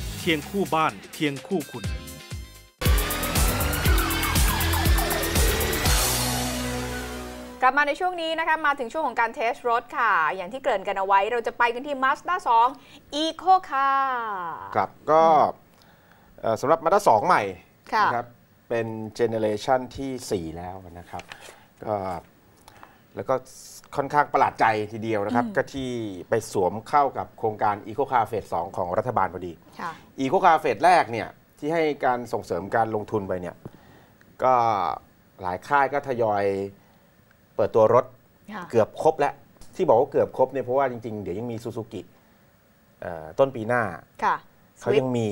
สเคียงคู่บ้านเคียงคู่คุณกลับมาในช่วงนี้นะคะมาถึงช่วงของการเทสรถค่ะ อย่างที่เกริ่นกันเอาไว้ เราจะไปกันที่ Mazda 2 Eco Car ครับก็เอ่อสำหรับมาด้าสองใหม่ค่ะนะครับเป็นเจเนเรชันที่ 4 แล้วนะครับก็ แล้วก็ค่อนข้างประหลาดใจทีเดียวนะครับ ก็ที่ไปสวมเข้ากับโครงการ Eco Car Phase 2ของรัฐบาลพอดีค่ะ Eco Car Phase แรกเนี่ยที่ให้การส่งเสริมการลงทุนไปเนี่ยก็หลายค่ายก็ทยอยเปิดตัวรถค่ะเกือบครบแล้ว ที่บอกว่าเกือบครบเนี่ยเพราะว่าจริง ๆ เดี๋ยวยังมีซูซูกิต้นปีหน้าค่ะเขายังมี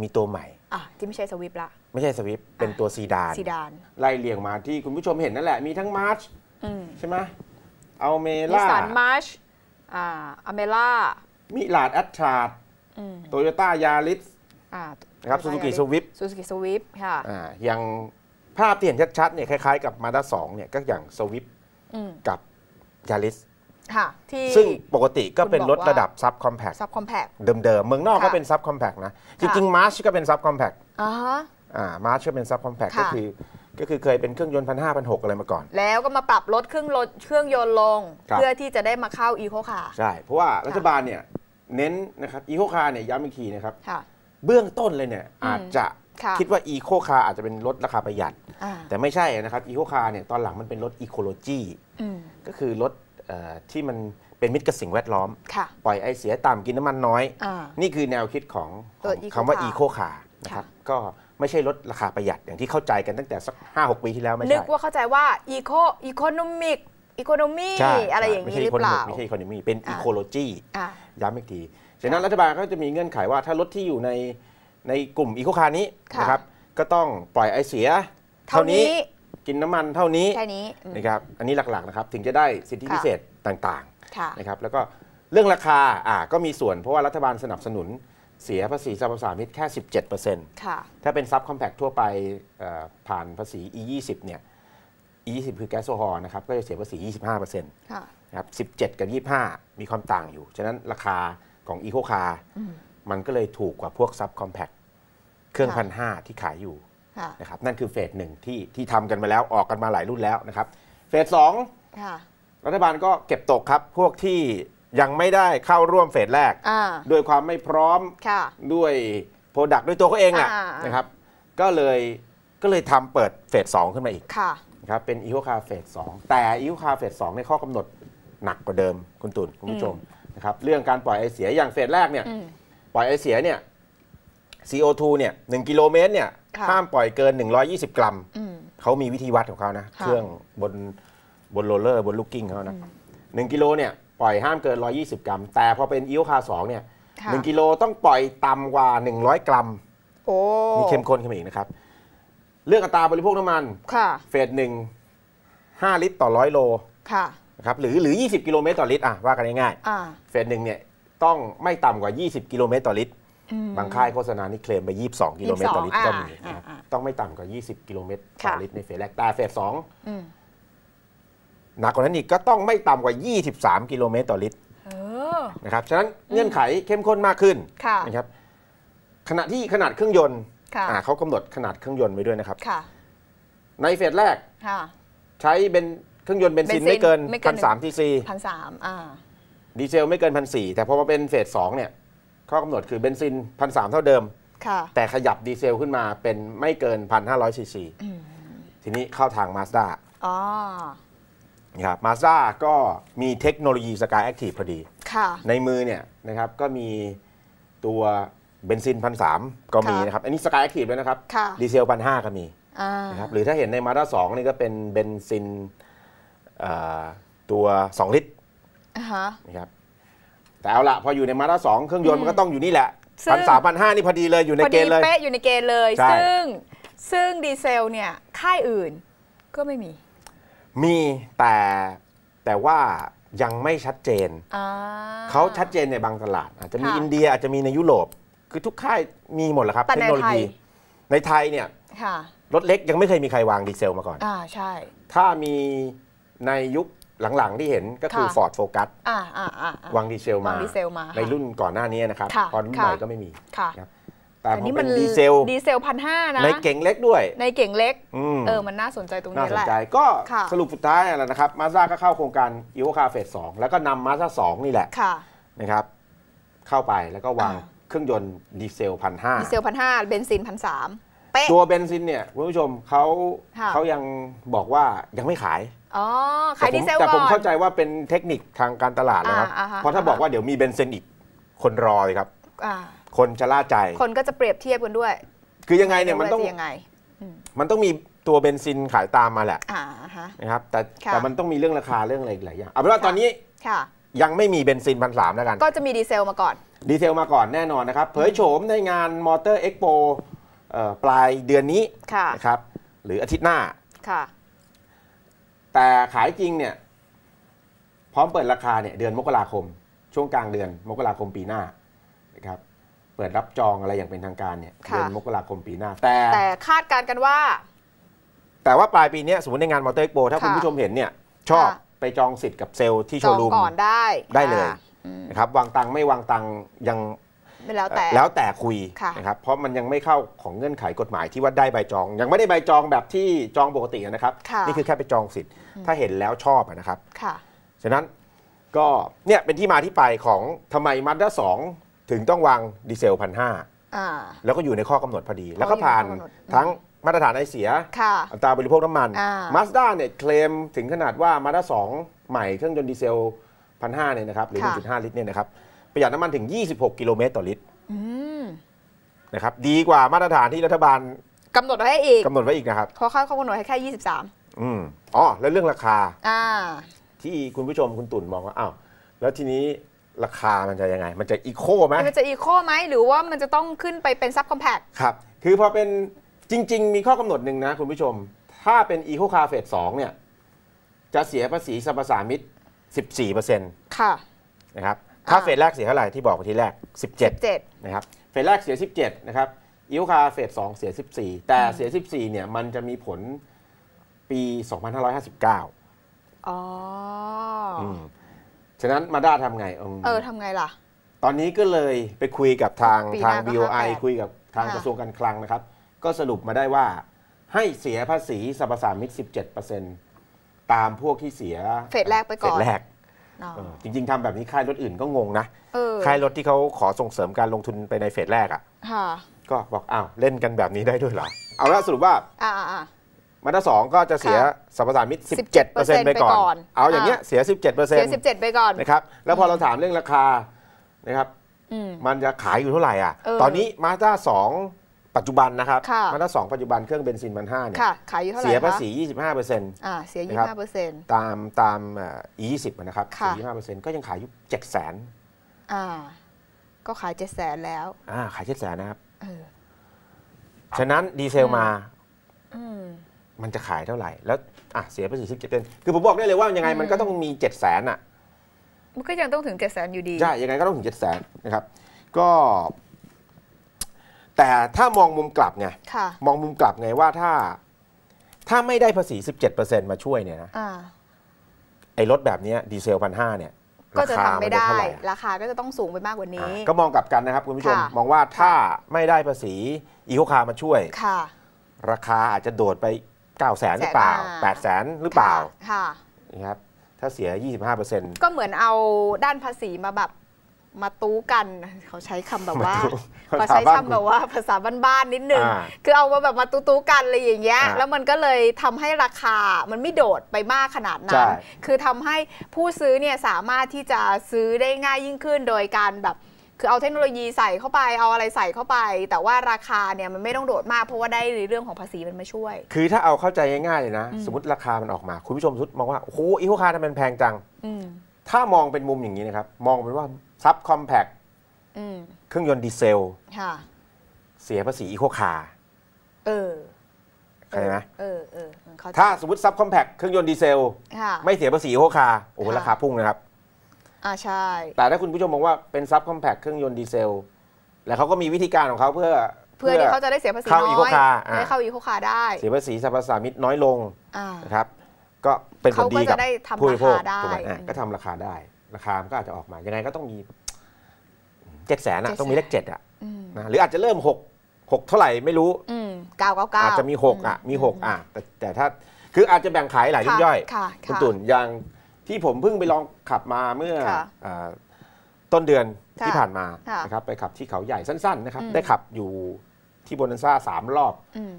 มีตัวใหม่อะที่ไม่ใช่สวิฟละ ไม่ใช่สวิฟเป็นตัวซีดานซีดาน ไล่เรียงมาที่คุณผู้ชมเห็นนั่นแหละ มีทั้งมาร์ชอืม ใช่ไหมเอาเมนิสล่าสันมาร์ชอ่าอเมล่ามิลาดแอตทราดอืมโตโยต้ายาริสอ่านะครับซูซูกิสวิฟซูซูกิสวิฟค่ะอ่าอย่างภาพที่เห็นชัดๆเนี่ยคล้ายๆกับมาด้าสองเนี่ยก็อย่างสวิฟอืมกับยาริสค่ะที่ซึ่งปกติก็เป็นคุณรบอกถว่าระดับซับคอมแพคซับคอมแพคเดิมๆ เมืองนอกก็ค่ะเป็นซับคอมแพคนะ จริงๆมาร์ชก็เป็นซับคอมแพคอ่าฮะอ่ามาร์ชก็เป็นซับคอมแพคค่ะก็คือ ก็คือเคยเป็นเครื่องยนต์พันห้าพันหกอะไรมาก่อน แล้วก็มาปรับลดเครื่องรถเครื่องยนต์ลง ครับ เพื่อที่จะได้มาเข้าอีโคคาร์ใช่ เพราะว่ารัฐบาลเนี่ยเน้นนะครับอีโคคาร์เนี่ยย้ำอีกทีนะครับ ค่ะ เบื้องต้นเลยเนี่ยอืมอาจจะค่ะ คิดว่าอีโคคาร์อาจจะเป็นรถราคาประหยัด อ่าแต่ไม่ใช่นะครับอีโคคาร์เนี่ยตอนหลังมันเป็นรถอีโคโลจีอืมก็คือรถเอ่อที่มันเป็นมิตรกับสิ่งแวดล้อม ค่ะ ปล่อยไอเสียต่ำกินน้ำมันน้อย อ่านี่คือแนวคิดของตัวของ Eco คำว่า Car อีโคคาร์นะครับค่ะก็ ไม่ใช่รถราคาประหยัดอย่างที่เข้าใจกันตั้งแต่สัก5-6ปีที่แล้วไม่นึใช่กว่าเข้าใจว่าอีโคอีโคโนมิกอีโคโนมีใช่อะไรอย่างไม่นี้ใช่หรือเปล่าไม่ใช่อีโคโนมีเป็นอ่าอีโคโลจีอ่าย้ำอีกทีฉะนั้นรัฐบาลก็จะมีเงื่อนไขว่าถ้ารถที่อยู่ในในกลุ่มอีโคคาร์นี้ค่ะนะครับก็ต้องปล่อยไอเสีย เท่านี้กินน้ำมันเท่านี้แค่นี้อืมนะครับอันนี้หลักๆนะครับถึงจะได้สิทธิค่ะพิเศษต่างค่ะๆนะครับแล้วก็เรื่องราคาอ่าก็มีส่วนเพราะว่ารัฐบาลสนับสนุน เสียภาษีสรรพสามิตแค่ 17%ค่ะถ้าเป็นซับคอมแพคทั่วไปเอ่อผ่านภาษี E20 เนี่ย E20 คือแก๊สโซฮอล์นะครับก็จะเสียภาษี 25%ค่ะนะครับ17 กับ 25 มีความต่างอยู่ ฉะนั้นราคาของ e c o Car มันก็เลยถูกกว่าพวกซับคอมแพคเครื่องค่ะพันห้าที่ขายอยู่ค่ะนะครับนั่นคือเฟสหนึ่งที่ที่ทำกันมาแล้วออกกันมาหลายรุ่นแล้วนะครับ เฟสสองค่ะรัฐบาลก็เก็บตกครับ พวกที่ ยังไม่ได้เข้าร่วมเฟสแรกอ่าด้วยความไม่พร้อมค่ะด้วยโปรดักต์ด้วยตัวเขาเองแหละอ่านะครับ ก็เลยก็เลยทำเปิดเฟสสองขึ้นมาอีกค่ะนะครับเป็น e c o Car Phase 2แต่ e c o Car Phase 2ในข้อกำหนดหนักกว่าเดิมคุณตุลคุณผู้ชมนะครับเรื่องการปล่อยไอเสียอย่างเฟสแรกเนี่ยอืมปล่อยไอเสียเนี่ย CO2 เนี่ย1กิโลเมตรเนี่ยค่ะห้ามปล่อยเกิน 120 กรัมอืมเขามีวิธีวัดของเขานะค่ะเครื่องบนบนโรลเลอร์บนลูกกิ้งเขานะหนึ่งกิโลเนี่ย ปล่อยห้ามเกิน 120 กรัม แต่พอเป็น e c o Car 2เนี่ยค่ะหนึ่งกิโลต้องปล่อยต่ำกว่า 100 กรัมโอ้มีเข้มข้นขึ้นมาอีกนะครับ เรื่องอัตราบริโภคน้ำมันค่ะเฟสหนึ่ง5ลิตรต่อร้อยโลค่ะนะครับหรือหรือ 20 กิโลเมตรต่อลิตรอะว่ากันง่ายอ่าๆเฟสหนึ่งเนี่ยต้องไม่ต่ำกว่า 20 กิโลเมตรต่อลิตรอืมบางค่ายโฆษณานี่เคลมไป 22 กิโลเมตรต่อลิตร22ก็มีอ่านะครับอ่าต้องไม่ต่ำกว่า 20 กิโลเมตรต่อค่ะลิตรในเฟสแรกแต่เฟสสองอืม หนักกว่านั้นอีกก็ต้องไม่ต่ำกว่า 23 กิโลเมตรต่อลิตรเออนะครับ ฉะนั้นเงื่อนไขเข้มข้นมากขึ้นค่ะนะครับ ขณะที่ขนาดเครื่องยนต์ค่ะอ่าเขากำหนดขนาดเครื่องยนต์ไว้ด้วยนะครับค่ะในเฟสแรกค่ะใช้เป็นเครื่องยนต์เบนซินเบนซินไม่เกินไม่เกิพันนสามทีซีพันสามอ่าดีเซลไม่เกินพันสี่แต่พอมาเป็นเฟสสองเนี่ยข้อกำหนดคือเบนซินพันสามเท่าเดิมค่ะแต่ขยับดีเซลขึ้นมาเป็นไม่เกินพันห้าร้อยซีซีทีนี้เข้าทางมาสด้าอ๋อนะ ครับมาสด้าก็มีเทคโนโลยีสกายแอคทีฟพอดีค่ะในมือเนี่ยนะครับก็มีตัวเบนซินพันสามก็มีค่ะนะครับ อันนี้สกายแอคทีฟเลยนะครับค่ะดีเซลพันห้าก็มีอ่านะครับหรือถ้าเห็นในมาด้าสองนี่ก็เป็นเบนซินเอ่อตัว 2 ลิตรอ่าฮะนะครับแต่เอาละพออยู่ในมาด้าสองเครื่องยนต์มันก็ต้องอยู่นี่แหละซึ่งพันสามพันห้านี่พอดีเลยอยู่ในพอเกดีณฑ์เลยเป๊ะอยู่ในเกณฑ์เลยใช่ซึ่งซึ่งดีเซลเนี่ยค่ายอื่นก็ไม่มี มีแต่แต่ว่ายังไม่ชัดเจน อ่า เขาชัดเจนในบางตลาด อาจจะมีค่ะอินเดียอาจจะมีในยุโรป คือทุกค่ายมีหมดแหละครับแต่เทในคโนโลไทยยีในไทยเนี่ยค่ะ รถเล็กยังไม่เคยมีใครวางดีเซลมาก่อน อ่าใช่ ถ้ามีในยุคหลังๆที่เห็นก็คือ ค่ะ Ford Focus อ่าอ่าอ่าอ่า วางดีเซลวามางดีเซลมาในรุ่นก่อนหน้านี้นะครับค่ะพอรุ่นใหม่ค่ะ ก็ไม่มี ค่ะ ครับแต่แต่พอนี่เป็มันนดีเซลดีเซลพันห้านะในเก่งเล็กด้วย ในเก่งเล็กอืมเออมันน่าสนใจตรงน่านี้สแหนละใจก็ค่ะสรุปสุดท้ายแล้วนะครับมาซ่าก็เข้าโครงการอีโ c คาเฟส2แล้วก็นำมาซ่า2นี่แหละค่ะนะครับ เข้าไปแล้วก็วางอ่าเครื่องยนต์ดีเซลพันห้าดีเซลพันห้าเบนซินพันสามเป๊ะตัวเบนซินเนี่ยคุณผู้ชมเขาค่ะเขายังบอกว่ายังไม่ขายอ๋อขายแต่ผมดีเซลแต่ก่ผมอนเข้าใจว่าเป็นเทคนิคทางการตลาดนะครับอ่าอ่าฮะเพราะถ้าบอกว่าเดี๋ยวมีเบนซินอีกคนรอเลยครับอ่า คนจะล่าใจ คนก็จะเปรียบเทียบกันด้วย คือยังไงเนี่ยมันต้องว่าจะยังไง มันต้องมีตัวเบนซินขายตามมาแหละอ่าฮะนะครับแต่ค่ะแต่มันต้องมีเรื่องราคาเรื่องอะไรอีกหลายอย่างเอาเป็นว่าค่ะตอนนี้ค่ะยังไม่มีเบนซินพันสามแล้วกัน ก็จะมีดีเซลมาก่อน ดีเทลมาก่อนแน่นอนนะครับ เผยโฉมในงานมอเตอร์เอ็กโปปลายเดือนนี้ค่ะนะครับ หรืออาทิตย์หน้าค่ะแต่ขายจริงเนี่ย พร้อมเปิดราคาเนี่ยเดือนมกราคม ช่วงกลางเดือนมกราคมปีหน้านะครับเปิดรับจองอะไรอย่างเป็นทางการเนี่ยค่ะเดือนมกราคมปีหน้า แต่แต่คาดการณ์กันว่า แต่ว่าปลายปีเนี้ยสมมติในงานมอเตอร์เอ็กโปถ้าค่ะคุณผู้ชมเห็นเนี่ย ชอบค่ะไปจองสิทธิ์กับเซลล์ที่จโชองว์รูมก่อนได้ได้เลยอ่าอืมนะครับวางตังค์ไม่วางตังค์ยังไม่แล้วแต่แล้วแต่คุยค่ะนะครับเพราะมันยังไม่เข้าของเงื่อนไขกฎหมายที่ว่าได้ใบจอง ยังไม่ได้ใบจองแบบที่จองปกตินะครับค่ะนี่คือแค่ไปจองสิทธิ์ ถ้าเห็นแล้วชอบอะนะครับค่ะฉะนั้นก็เนี่ยเป็นที่มาที่ไปของทำไมมั z ด้าส ถึงต้องวางดีเซลพันห้าอ่า แล้วก็อยู่ในข้อกำหนดพอดี แล้วก็ผ่านข้อกำหนดทั้งมาตรฐานไอเสีย ค่ะ อัตราบริโภคน้ำมันอ่า มาสด้าเนี่ยเคลมถึงขนาดว่ามาด้าสใหม่เครื่องยนต์ดีเซลพันห้าเนี่ยนะครับหรือ ค่ะ 1.5 ลิตรเนี่ยนะครับประหยัดน้ำมันถึง 26 กิโลเมตรต่อลิตรอืมนะครับดีกว่ามาตรฐานที่รัฐบาลกำหนดไว้ให้อีกกำหนดไว้อีกนะครับเพราะเขาเขากำหนดให้แค่ 23 อืมอ๋อแล้วเรื่องราคา อ่า ที่คุณผู้ชมคุณตุ่นมองว่าอ้าวแล้วทีนี้ ราคามันจะยังไง มันจะอีโคไหมมันจะอีโคไหมหรือว่ามันจะต้องขึ้นไปเป็นซับคอมแพคครับ คือพอเป็นจริง ๆ มีข้อกำหนดหนึ่งนะคุณผู้ชม ถ้าเป็นอีโคคาเฟส2เนี่ยจะเสียภาษีสรรพสามิต14%ค่ะนะครับถ้าอ่าเฟสแรกเสียเท่าไหร่ที่บอกไปทีแรก 17 7นะครับเฟสแรกเสีย 17นะครับอีโคคาเฟส2เสีย 14 แต่เสีย 14เนี่ยมันจะมีผลปี 2559อ๋ออม ฉะนั้นมาด้าทำไงมเออทำไงล่ะ ตอนนี้ก็เลยไปคุยกับทางปีหน้าทางก็ BOI 58คุยกับทางค่ะกระทรวงการคลังนะครับ ก็สรุปมาได้ว่าให้เสียภาษีสรรพสามิต17%ตามพวกที่เสียเฟสแรกไปก่อนเฟสแรกอ๋อเออจริง ๆทำแบบนี้ค่ายรถอื่นก็งงนะเออค่ายรถที่เขาขอส่งเสริมการลงทุนไปในเฟสแรกอะค่ะก็บอกอ้าวเล่นกันแบบนี้ได้ด้วยเหรอ เอาละสรุปว่าอ่าอ่า มาตราสองก็จะเสียค่ะสรรพสามิต17% 17%ไปก่อไปก่อนนเอาอย่างเงี้ยอ่าเสีย 17%เสีย 17 ไปก่อนนะครับ แล้วพอเราถามเรื่องราคานะครับอืมมันจะขายอยู่เท่าไหร่อะเออตอนนี้มาด้าสองปัจจุบันนะครับค่ะมาด้าสองปัจจุบันเครื่องเบนซินพันห้าเนี่ยค่ะขายอยู่เท่าไหร่เสียภาคะษี 25เปอร์เซ็นต์อ่าเสียนะครับ25เปอร์เซ็นต์ตามตามอี20นะครับค่ะเสีย25เปอร์เซ็นต์ก็ยังขายอยู่7แสนอ่าก็ขาย7แสนแล้วอ่าขาย7แสนนะครับเออฉะนั้นดีเซลมาอื มมันจะขายเท่าไหร่ แล้วอะเสียภาษี17เปอร์เซ็นต์คือผมบอกได้เลยว่ายังไงมันก็ต้องมี7แสนอะมันก็ยังต้องถึง7แสนอยู่ดี ใช่ ยังไงก็ต้องถึง7 0 0 0 0นะครับ ก็ แต่ถ้ามองมุมกลับไงค่ะมองมุมกลับไงว่าถ้า ถ้าไม่ได้ภาษี17%มาช่วยเนี่ยนะอ่าไอ้รถแบบเนี้ยดีเซลพันห้าเนี่ยก็จะราคาทำไม่นได้เท่าหร่อะราคาก็จะต้องสูงไปมากกว่านี้อะก็มองกลับกันนะครับคุณผู้ชมค่ะมองว่าถ้าไม่ได้ภาษีอีโคคามาช่วยค่ะราคาอาจจะโดดไป 9 0 0 0 0 0หรือเปล่าแสนห้า8 0 0 0 0 0หรือเปล่าค่ะนะครับถ้าเสีย 25%ก็เหมือนเอาด้านภาษีมาแบบมาตู้กันเขาใช้คำแบบว่ามาตู้เขาใช้ภาษาบ้านคำแบบว่าภาษาบ้านๆนิดนึงอ่าคือเอามาแบบมาตู้ๆกันอะไรอย่างเงี้ยอ่าแล้วมันก็เลยทำให้ราคามันไม่โดดไปมากขนาดนั้ใช่นคือทำให้ผู้ซื้อเนี่ยสามารถที่จะซื้อได้ง่ายยิ่งขึ้นโดยการแบบ คือเอาเทคโนโลยีใส่เข้าไปเอาอะไรใส่เข้าไป แต่ว่าราคาเนี่ยมันไม่ต้องโดดมากเพราะว่าได้ในเรื่องของภาษีมันมาช่วย คือถ้าเอาเข้าใจง่ายๆเลยนะอืมสมมติราคามันออกมา คุณผู้ชมสุดมองว่าโอ้โหอีโคคาทำไมมันแพงจังอืมถ้ามองเป็นมุมอย่างนี้นะครับ มองเป็นว่าซับคอมแพคอืมเครื่องยนต์ดีเซลค่ะเสียภาษีอีโคคาเออเข้าใจไหมเออเออเข้ใจถ้าสมมติซับคอมแพคเครื่องยนต์ดีเซลค่ะไม่เสียภาษีอีโคคาโอ้โหค่ะราคาพุ่งนะครับ อ่าใช่ แต่ถ้าคุณผู้ชมมองว่าเป็นซับคอมแพคเครื่องยนต์ดีเซล แล้วเขาก็มีวิธีการของเขาเพื่อเพื่อที่เขาจะได้เสียภาษีเข้าน้อยอีโคคาร์อ่าได้เข้าอีโคคาร์ได้ เสียภาษีสรรพสามิตน้อยลงอ่านะครับ ก็เป็นผลเขาก็ดีกับจะได้ทำผู้บริโภคราคาได้ถูกไหมอะอืมก็ทำราคาได้ ราคามันก็อาจจะออกมา ยังไงก็ต้องมีเจ็ดแสนอะ700,000ต้องมีเลขเจ็ดอะอืมนะหรืออาจจะเริ่มหกหกเท่าไหร่ไม่รู้อืมเก้าเก้าเก้าอาจจะมีหกอะมีหกอะแต่แต่ถ้าคืออาจจะแบ่งขายหลายรุ่นย่อยค่ะคุณค่ะตุ่นอย่าง ที่ผมเพิ่งไปลองขับมาเมื่อค่ะอ่าต้นเดือนค่ะที่ผ่านมาค่ะนะครับไปขับที่เขาใหญ่สั้นๆนะครับอืมได้ขับอยู่ที่โบนันซ่าสามรอบอืม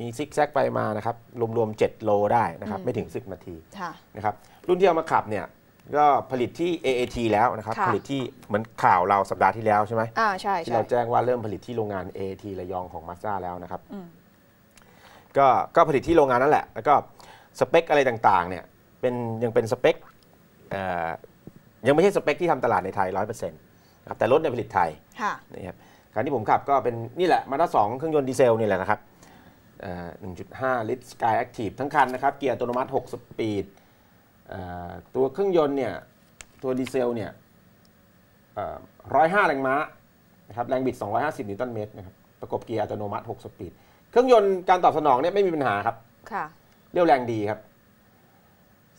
มีซิกแซกไปมานะครับ รวมๆ 7 โลได้นะครับอืมไม่ถึง 10 นาทีค่ะนะครับ รุ่นที่เอามาขับเนี่ยก็ผลิตที่ AAT แล้วนะครับค่ะผลิตที่เหมือนข่าวเราสัปดาห์ที่แล้วใช่ไหมอ่าใช่ที่ใช่เราแจ้งว่าเริ่มผลิตที่โรงงาน AAT ระยองของมาสด้าแล้วนะครับอืมก็ก็ผลิตที่โรงงานนั่นแหละ แล้วก็สเปคอะไรต่างๆเนี่ย เป็นยังเป็นสเปคเอ่อยังไม่ใช่สเปคที่ทำตลาดในไทย100%นะครับแต่รถในยผลิตไทยค่ะนะครับคันที่ผมขับก็เป็นนี่แหละมาด้าสองเครื่องยนต์ดีเซลนี่แหละนะครับเอ่อ1.5 ลิตร Sky Active ทั้งคันนะครับ เกียร์อัตโนมัติ 6 สปีดเอ่อตัวเครื่องยนต์เนี่ย ตัวดีเซลเนี่ยเอ่อ105 แรงม้านะครับ แรงบิด 250 นิวตันเมตรนะครับ ประกบเกียร์อัตโนมัติ 6 สปีด เครื่องยนต์การตอบสนองเนี่ยไม่มีปัญหาครับค่ะเรียวแรงดีครับ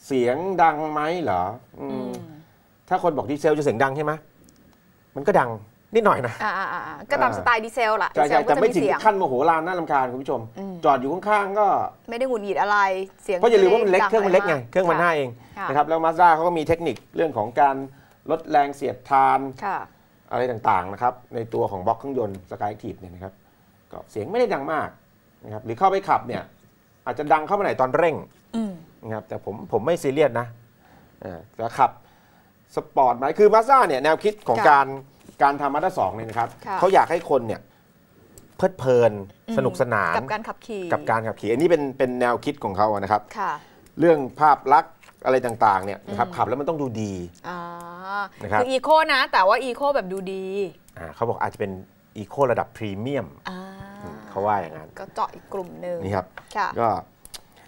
เสียงดังไหมเหรออืมอืมถ้าคนบอกดีเซลจะเสียงดังใช่ไหมมันก็ดังนิดหน่อยนะอ่าอ่าอ่าก็ตามอ่าสไตล์ดีเซลล่ะใช่ดีเซใช่ลก็แต่จะไม่มีถึงเสียงขั้นโมโหลานน่าลำคาญคุณผู้ชมอืมจอดอยู่ข้างๆก็ ไม่ได้หงุดหงิดอะไรเสียงเพราะอย่าลืมว่ามันเล็กไได้เครื่องมันเล็กไงดัะเครื่องมันค่ะห้าเองค่ะนะครับแล้วมาสด้าเขาก็มีเทคนิคเรื่องของการลดแรงเสียดทาน ค่ะ อะไรต่างๆนะครับในตัวของบล็อกเครื่องยนต์สกายทีฟเนี่ยนะครับก็เสียงไม่ได้ดังมากนะครับหรือเข้าไปขับเนี่ย อาจจะดังเข้ามาไหนอยตอนเร่งอืมนะครับแต่ผมผมไม่ซีเรียสนะเออแต่ขับสปอร์ตไหมคือมาสด้าเนี่ยแนวคิดของค่ะการการทำมาสด้าสองเนี่ยนะครับค่ะเขาอยากให้คนเนี่ยเพลิดเพลินอืมสนุกสนานกับการขับขี่กับการขับขี่อันนี้เป็นเป็นแนวคิดของเขาอะนะครับค่ะเรื่องภาพลักษณ์อะไรต่างๆเนี่ยนะครับอืมขับแล้วมันต้องดูดีอ่านะครับคืออีโคนะ แต่ว่าอีโคแบบดูดีอ่าเขาบอกอาจจะเป็นอีโคระดับพรีเมียมอ่า เขาว่าอย่างนั้น ก็เจาะอีกกลุ่มหนึ่งนี่ครับค่ะก็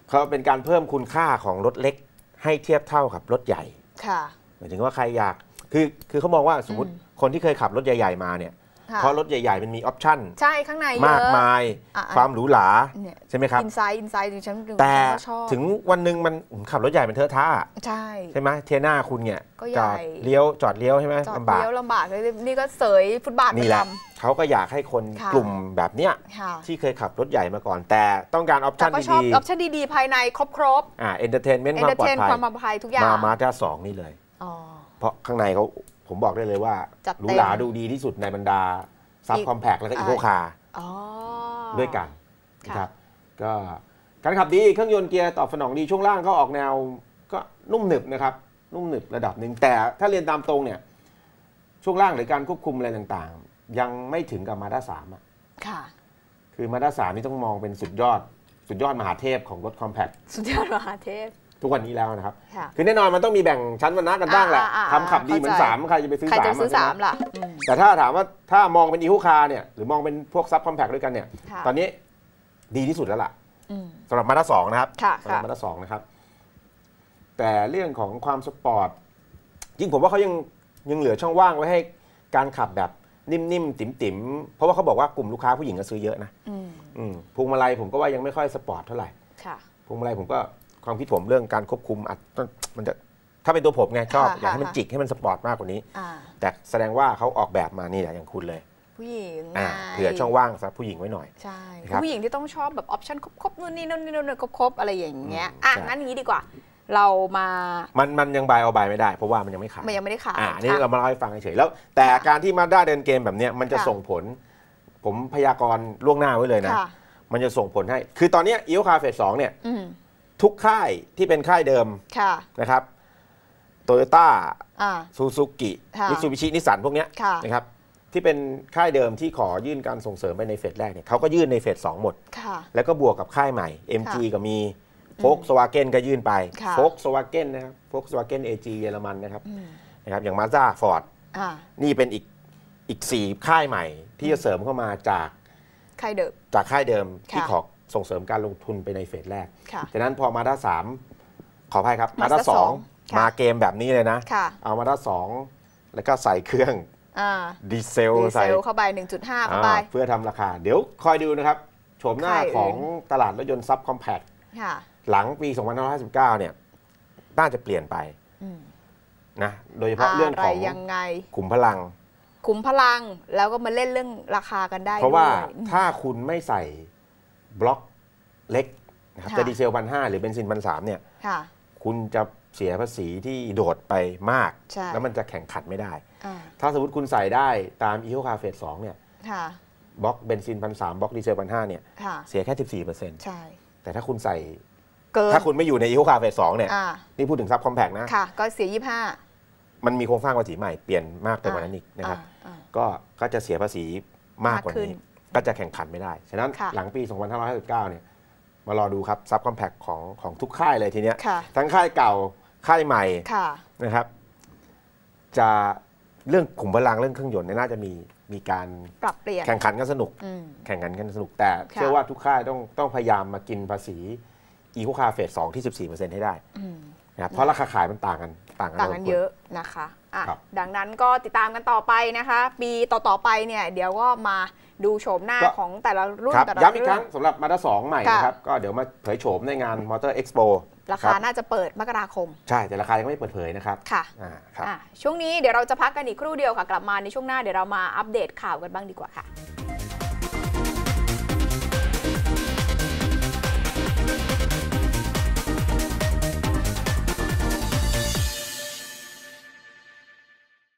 เขาเป็นการเพิ่มคุณค่าของรถเล็กให้เทียบเท่ากับรถใหญ่ค่ะหมายถึงว่าใครอยากคือคือเขามองว่าสมมติอืมคนที่เคยขับรถใหญ่ ๆ มาเนี่ยค่ะ เพราะรถใหญ่ๆ มันมีออปชั่นใช่ข้างในเยอะมากมายอะอะความหรูหราเนี่ยใช่ไหมครับอินไซด์อินไซด์ดิฉันดูแต่ก็ชอบถึงวันหนึ่งมันขับรถใหญ่เป็นเทอะท่าใช่ใช่ไหมเทียหน้าคุณเนี่ยก็ใหญ่จอดเลี้ยวจอดเลี้ยวใช่ไหมจอดลำบากเลี้ยวลำบากเลยนี่ก็เสยฟุตบาทนี่แหละประจเขาก็อยากให้คนค่ะกลุ่มแบบเนี้ยำค่ะที่เคยขับรถใหญ่มาก่อน แต่ต้องการออปแต่ชั่นก็ชอบดีออปชั่นดีๆภายในครบครบๆอ่าเอนเตอร์เทนเมนต์เอนความเตอร์ปลอเทดนภัยความปลอดภัยทุกอย่างมามาด้าสองนี่เลยอ๋อเพราะข้างในเขา ผมบอกได้เลยว่าจัดหรูเต็ม หราดูดีที่สุดในบรรดาซับอีกคอมแพกแล้วก็อ่าอีโคคาร์อ๋อ ด้วยกันค่ะ นะครับก็การขับดีเครื่องยนต์เกียร์ตอบสนองดีช่วงล่างก็ออกแนวก็นุ่มหนึบนะครับ นุ่มหนึบระดับหนึ่งแต่ถ้าเรียนตามตรงเนี่ยช่วงล่างหรือการควบคุมอะไรต่างๆ ยังไม่ถึงกับมาด้าสามอะ ค่ะ คือมาด้าสามนี่ต้องมองเป็นสุดยอด สุดยอดมหาเทพของรถคอมแพคสุดยอดมหาเทพ ทุกวันนี้แล้วนะครับค่ะคือแน่นอนมันต้องมีแบ่งชั้นวรรณะกันบ้างแหละอ่าอ่าอ่าทำขับดีเหมือนเข้าใจสามใครจะไปซื้อใครสามจะซื้อใช่สาไหมล่ะอืมแต่ถ้าถามว่าถ้ามองเป็นอีโคคาร์เนี่ยหรือมองเป็นพวกซับคอมแพคด้วยกันเนี่ยค่ะตอนนี้ดีที่สุดแล้วล่ะอืมสำหรับมาด้าสองนะครับค่ะสำหรับค่ะมาด้าสองนะครับ แต่เรื่องของความสปอร์ตจริงผมว่าเขายังยังเหลือช่องว่างไว้ให้การขับแบบนิ่มๆ ติ๋มๆ เพราะว่าเขาบอกว่ากลุ่มลูกค้าผู้หญิงก็ซื้อเยอะนะอืมอืมพวงมาลัยผมก็ว่ายังไม่ค่อยสปอร์ตเท่าไหร่ค่ะพวงมาลัยผมก็ ความคิดผมเรื่องการควบคุมอาจต้องมันจะถ้าเป็นตัวผมไงชอบค่ะอยากให้มันค่ะจิกให้มันสปอร์ตมากกว่านี้อ่าแต่แสดงว่าเขาออกแบบมานี่แหละอย่างคุณเลย ผู้หญิงอ่าไงเผื่อช่องว่างสำหรับผู้หญิงไว้หน่อย ใช่ครับผู้หญิงที่ต้องชอบแบบออปชั่นครบๆนู่นนี่นู่นนี่นู่นครบๆอะไรอย่างเงี้ยอะใช่งั้นอย่างนี้ดีกว่า เรามา มันมันยังบายเอาบายไม่ได้ เพราะว่ามันยังไม่ขาย มันยังไม่ได้ขายอ่านี่ค่ะเรามาเล่าให้ฟังเฉยๆแล้ว แต่ค่ะการที่มาด้าเดินเกมแบบเนี้ยมันจะค่ะส่งผล ผมพยากรณ์ล่วงหน้าไว้เลยนะค่ะมันจะส่งผลให้ คือตอนเนี้อีโอคาเฟสสองเนี่ยอืม ทุกค่ายที่เป็นค่ายเดิมค่ะนะครับโตโยต้าอ่าซูซูกิค่ะมิตซูบิชินิสสันพวกเนี้ยค่ะนะครับที่เป็นค่ายเดิมที่ขอยื่นการส่งเสริมไปในเฟสแรกเนี่ยเขาก็ยื่นในเฟสสองหมดค่ะแล้วก็บวกกับค่ายใหม่ MG ก็มีโฟกสวาเกนก็ยื่นไปค่ะโฟกสวาเกนนะครับโฟกสวาเกนเอจีเยอรมันนะครับอืมนะครับอย่างมา z ้าฟอร์ดอ่านี่เป็นอีกอีกสี่ค่ายใหม่ที่จะเสริมเข้ามาจากใครเดิมจากค่ายเดิมที่ค่ะขอ ส่งเสริมการลงทุนไปในเฟสแรกค่ะฉะนั้นพอมาด้าสามขออภัยครับมา Mazda ด้าสองค่ะมาเกมแบบนี้เลยนะค่ะเอามาด้าสองแล้วก็ใส่เครื่องอ่าดีเซลดีเซใส่ลเข้าไป 1.5 เข้าไปอ่าเพื่อทำราคา เดี๋ยวคอยดูนะครับโฉมหน้าค่ายอื่นของตลาดรถยนต์ซับคอมแพคค่ะหลังปี 2559 เนี่ย น่าจะเปลี่ยนไปอืมนะ โดยเฉพาะเรื่องอะไรของยังไงขุมพลัง ขุมพลังแล้วก็มาเล่นเรื่องราคากันได้ เพราะว่าด้วยอืมถ้าคุณไม่ใส่ บล็อกเล็กนะครับค่ะจะดีเซลพันห้าหรือเบนซินพันสามเนี่ยค่ะคุณจะเสียภาษีที่โดดไปมากใช่แล้วมันจะแข่งขันไม่ได้อ่าถ้าสมมติคุณใส่ได้ตามอีโคคาเฟสสองเนี่ยค่ะบล็อกเบนซินพันสามบล็อกดีเซลพันห้าเนี่ยค่ะเสียแค่สิบสี่เปอร์เซ็นต์ใช่แต่ถ้าคุณใส่เกินถ้าคุณไม่อยู่ในอีโคคาเฟสสองเนี่ยอ่านี่พูดถึงซับคอมแพกนะค่ะก็เสียยี่ห้ามันมีโครงสร้างภาษีใหม่เปลี่ยนมากไปกว่านั้นอีกนะครับก็ก็จะเสียภาษีมากกว่ามากขึ้นนี้ ก็จะแข่งขันไม่ได้ ฉะนั้นค่ะหลังปี 2559 เนี่ยมารอดูครับซับคอมแพคของของทุกค่ายเลยทีเนี้ยค่ะทั้งค่ายเก่าค่ายใหม่ค่ะนะครับ จะเรื่องขุมพลังเรื่องเครื่องยนต์เนี่ยน่าจะมีมีการปรับเปลี่ยนแข่งขันกันสนุกอืมแข่งขันกันสนุกแต่ค่ะเชื่อว่าทุกค่ายต้องต้องพยายามมากินภาษีอีโคคาเฟส2ที่14%ให้ได้อืมนะครับเพราะราคาขายมันต่างกัน ต่างกันต่างกันพสมควรเยอะนะคะอะครับดังนั้นก็ติดตามกันต่อไปนะคะ ปีต่อ ๆ ไปเนี่ย เดี๋ยวก็มาดูโฉมหน้าก็ของแต่ละรุ่นครับแต่ละย้ำอีกคเรื่รั้งสำหรับมาด้าสองใหม่ค่ะนะครับ ก็เดี๋ยวมาเผยโฉมในงานมอเตอร์เอ็กซ์โปราคาน่าจะเปิดมกราคม ใช่ แต่ราคายังไม่เปิดเผยนะครับค่ะอ่าครับอะช่วงนี้เดี๋ยวเราจะพักกันอีกครู่เดียวค่ะ กลับมาในช่วงหน้าเดี๋ยวเรามาอัปเดตข่าวกันบ้างดีกว่าค่ะ